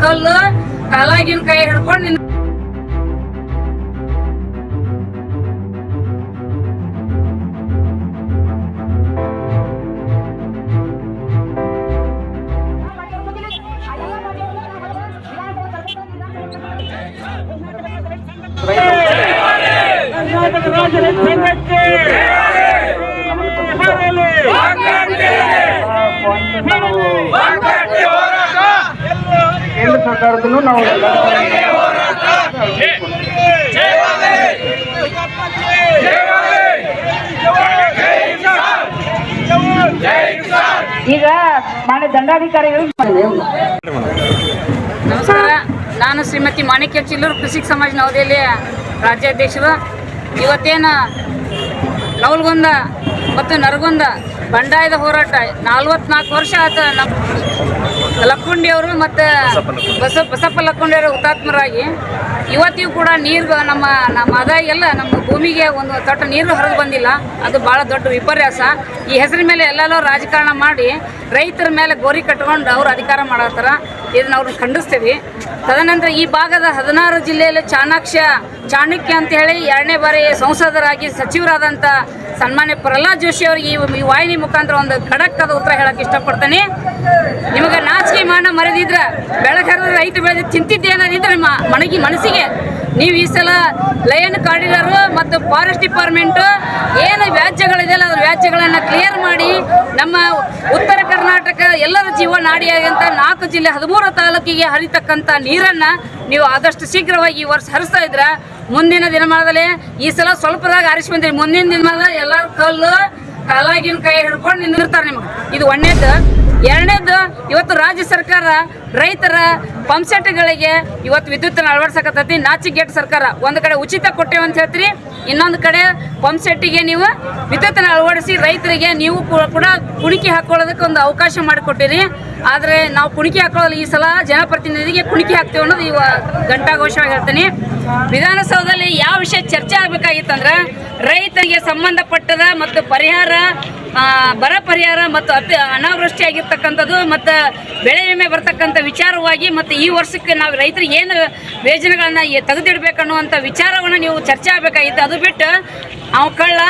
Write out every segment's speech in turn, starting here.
ಕಲ್ಲು ಕಾಲಾಗಿನ ಕೈ ಹಿಡ್ಕೊಂಡು ನಿನ್ ನಾವು ಸರ್ಕಾರದನ್ನು ನಾವು ಈಗ ಮಾನ್ಯ ದಂಡಾಧಿಕಾರಿಗಳು ನಮಸ್ಕಾರ. ನಾನು ಶ್ರೀಮತಿ ಮಾಣಿಕ್ಯ ಚಿಲ್ಲೂರು ಕೃಷಿ ಸಮಾಜ ನವದೆಹಲಿಯ ರಾಜ್ಯಾಧ್ಯಕ್ಷರು. ಇವತ್ತೇನು ನವಲ್ಗೊಂದ ಮತ್ತು ನರಗೊಂದ ಬಂಡಾಯದ ಹೋರಾಟ. ನಲ್ವತ್ನಾಲ್ಕು ವರ್ಷ ಆತ ನಮ್ಮ ಲಕ್ಕುಂಡಿಯವರು ಮತ್ತು ಬಸ ಬಸಪ್ಪ ಲಕ್ಕುಂಡಿಯವರು ಹುತಾತ್ಮರಾಗಿ, ಇವತ್ತಿಗೂ ಕೂಡ ನೀರು ನಮ್ಮ ನಮ್ಮ ಅದಾಗೆಲ್ಲ ನಮ್ಮ ಭೂಮಿಗೆ ಒಂದು ತೊಟ್ಟ ನೀರು ಹರಿದು ಬಂದಿಲ್ಲ. ಅದು ಭಾಳ ದೊಡ್ಡ ವಿಪರ್ಯಾಸ. ಈ ಹೆಸರಿನ ಮೇಲೆ ಎಲ್ಲೆಲ್ಲೋ ರಾಜಕಾರಣ ಮಾಡಿ ರೈತರ ಮೇಲೆ ಗೋರಿ ಕಟ್ಕೊಂಡು ಅವ್ರು ಅಧಿಕಾರ ಮಾಡತ್ತಾರ. ಇದನ್ನ ಅವ್ರನ್ನ ಖಂಡಿಸ್ತೀವಿ. ತದನಂತರ ಈ ಭಾಗದ ಹದಿನಾರು ಜಿಲ್ಲೆಯಲ್ಲಿ ಚಾಣಾಕ್ಷ, ಚಾಣಕ್ಯ ಅಂತ ಹೇಳಿ ಎರಡನೇ ಬಾರಿ ಸಂಸದರಾಗಿ ಸಚಿವರಾದಂಥ ಸನ್ಮಾನ್ಯ ಪ್ರಹ್ಲಾದ್ ಜೋಶಿ ಅವರಿಗೆ ಈ ವಾಹಿನಿ ಮುಖಾಂತರ ಒಂದು ಖಡಕ್ ಆದ ಉತ್ತರ ಹೇಳಕ್ಕೆ ಇಷ್ಟಪಡ್ತೇನೆ. ನಿಮಗೆ ನಾಚಿಕೆ ಮರೆದಿದ್ರೆ ಬೆಳಕರದ ರೈತ ಬೆಳೆದ ಚಿಂತಿದ್ದೆ ಅನ್ನೋದಿದ್ರೆ ಮ ಮನಗಿ ಮನಸ್ಸಿಗೆ. ನೀವು ಈ ಸಲ ಲಯನ್ ಕಾರ್ಡಿಡರು ಮತ್ತು ಫಾರೆಸ್ಟ್ ಡಿಪಾರ್ಟ್ಮೆಂಟು ಏನು ವ್ಯಾಜ್ಯಗಳಿದೆಯಲ್ಲ ಅದ್ರ ವ್ಯಾಜ್ಯಗಳನ್ನು ಕ್ಲಿಯರ್ ಮಾಡಿ ನಮ್ಮ ಉತ್ತರ ಕರ್ನಾಟಕ ಎಲ್ಲರ ಜೀವ ನಾಡಿಯಾಗಂತ ನಾಲ್ಕು ಜಿಲ್ಲೆ ಹದಿಮೂರು ತಾಲೂಕಿಗೆ ಹರಿತಕ್ಕಂಥ ನೀರನ್ನು ನೀವು ಆದಷ್ಟು ಶೀಘ್ರವಾಗಿ ಈ ವರ್ಷ ಹರಿಸ್ತಾ ಇದ್ರೆ ಮುಂದಿನ ದಿನಮಾನದಲ್ಲಿ ಈ ಸಲ ಸ್ವಲ್ಪದಾಗ ಹರಿಸಿ ಬಂದಿರಿ. ಮುಂದಿನ ದಿನಮಾನದಲ್ಲಿ ಎಲ್ಲ ಕಲ್ಲು, ಕಲಾಗಿನ ಕೈ ಹಿಡ್ಕೊಂಡು ನಿಂದಿರ್ತಾರೆ ನಿಮ್ಗೆ. ಇದು ಒಂದೇದ್ದು. ಎರಡನೇದು ಇವತ್ತು ರಾಜ್ಯ ಸರ್ಕಾರ ರೈತರ ಪಂಪ್ಸೆಟ್ಗಳಿಗೆ ಇವತ್ತು ವಿದ್ಯುತ್ತನ್ನು ಅಳವಡಿಸಕತ್ತೈತಿ. ನಾಚಿಗೇಟ್ ಸರ್ಕಾರ ಒಂದು ಕಡೆ ಉಚಿತ ಕೊಟ್ಟೇವೆ ಅಂತ ಹೇಳ್ತೀರಿ. ಇನ್ನೊಂದು ಕಡೆ ಪಂಪ್ಸೆಟ್ಟಿಗೆ ನೀವು ವಿದ್ಯುತ್ತನ್ನು ಅಳವಡಿಸಿ ರೈತರಿಗೆ ನೀವು ಕೂಡ ಕುಣಿಕೆ ಹಾಕೊಳ್ಳೋದಕ್ಕೆ ಒಂದು ಅವಕಾಶ ಮಾಡಿಕೊಟ್ಟಿರಿ. ಆದರೆ ನಾವು ಕುಣಿಕೆ ಹಾಕೊಳ್ಳೋದು ಈ ಸಲ ಜನಪ್ರತಿನಿಧಿಗೆ ಕುಣಿಕೆ ಹಾಕ್ತೇವೆ ಅನ್ನೋದು ಇವ ಘಂಟಾಘೋಷವಾಗಿ ಹೇಳ್ತೀನಿ. ವಿಧಾನಸೌಧದಲ್ಲಿ ಯಾವ ವಿಷಯ ಚರ್ಚೆ ಆಗಬೇಕಾಗಿತ್ತಂದ್ರೆ ರೈತರಿಗೆ ಸಂಬಂಧಪಟ್ಟದ ಮತ್ತು ಪರಿಹಾರ ಬರ ಪರಿಹಾರ ಮತ್ತು ಅತಿ ಅನಾವೃಷ್ಟಿ ಆಗಿರ್ತಕ್ಕಂಥದ್ದು ಮತ್ತು ಬೆಳೆ ವಿಮೆ ಬರ್ತಕ್ಕಂಥ ವಿಚಾರವಾಗಿ ಮತ್ತು ಈ ವರ್ಷಕ್ಕೆ ನಾವು ರೈತರಿಗೆ ಏನು ಯೋಜನೆಗಳನ್ನು ತೆಗೆದಿಡಬೇಕನ್ನುವಂಥ ವಿಚಾರವನ್ನು ನೀವು ಚರ್ಚೆ ಆಗಬೇಕಾಗಿತ್ತು. ಅದು ಬಿಟ್ಟು ಅವ್ ಕಳ್ಳ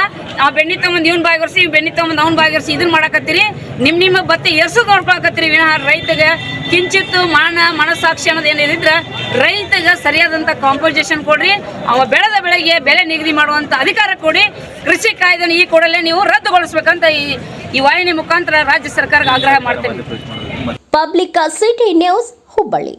ಅವ್ ಬೆಣ್ಣಿ ತೊಗೊಂಬಂದು ಇವ್ನ ಬಾಗಿರ್ಸಿ ಬೆಣ್ಣಿ ಬೆಣ್ಣೆ ಅವ್ನು ಬಾಗಿರ್ಸಿ ಇದನ್ನ ಮಾಡಕತ್ತೀರಿ. ನಿಮ್ಮ ನಿಮ್ಮ ಬತ್ತೆ ಎರ್ಸು ನೋಡ್ಕೊಳಕತ್ತೀರಿ ವಿನಃ ರೈತಗೆ. ಕಿಂಚಿತ್ತು ಮಾನ, ಮನಸ್ಸಾಕ್ಷಿ ಅನ್ನೋದು ಏನಿದ್ರೆ ರೈತಗೆ ಸರಿಯಾದಂಥ ಕಾಂಪೋಸಿಷನ್ ಕೊಡ್ರಿ. ಅವ ಬೆಳೆದ ಬೆಳೆಗೆ ಬೆಲೆ ನಿಗದಿ ಮಾಡುವಂಥ ಅಧಿಕಾರ ಕೊಡಿ. ಕೃಷಿ ಕಾಯ್ದೆನ ಈ ಕೂಡಲೇ ನೀವು ರದ್ದುಗೊಳಿಸ್ಬೇಕಂತ ಈ ಈ ವಾಹಿನಿ ಮುಖಾಂತರ ರಾಜ್ಯ ಸರ್ಕಾರಕ್ಕೆ ಆಗ್ರಹ ಮಾಡ್ತೇವೆ ಪಬ್ಲಿಕ್ ಸಿಟಿ ನ್ಯೂಸ್ ಹುಬ್ಬಳ್ಳಿ.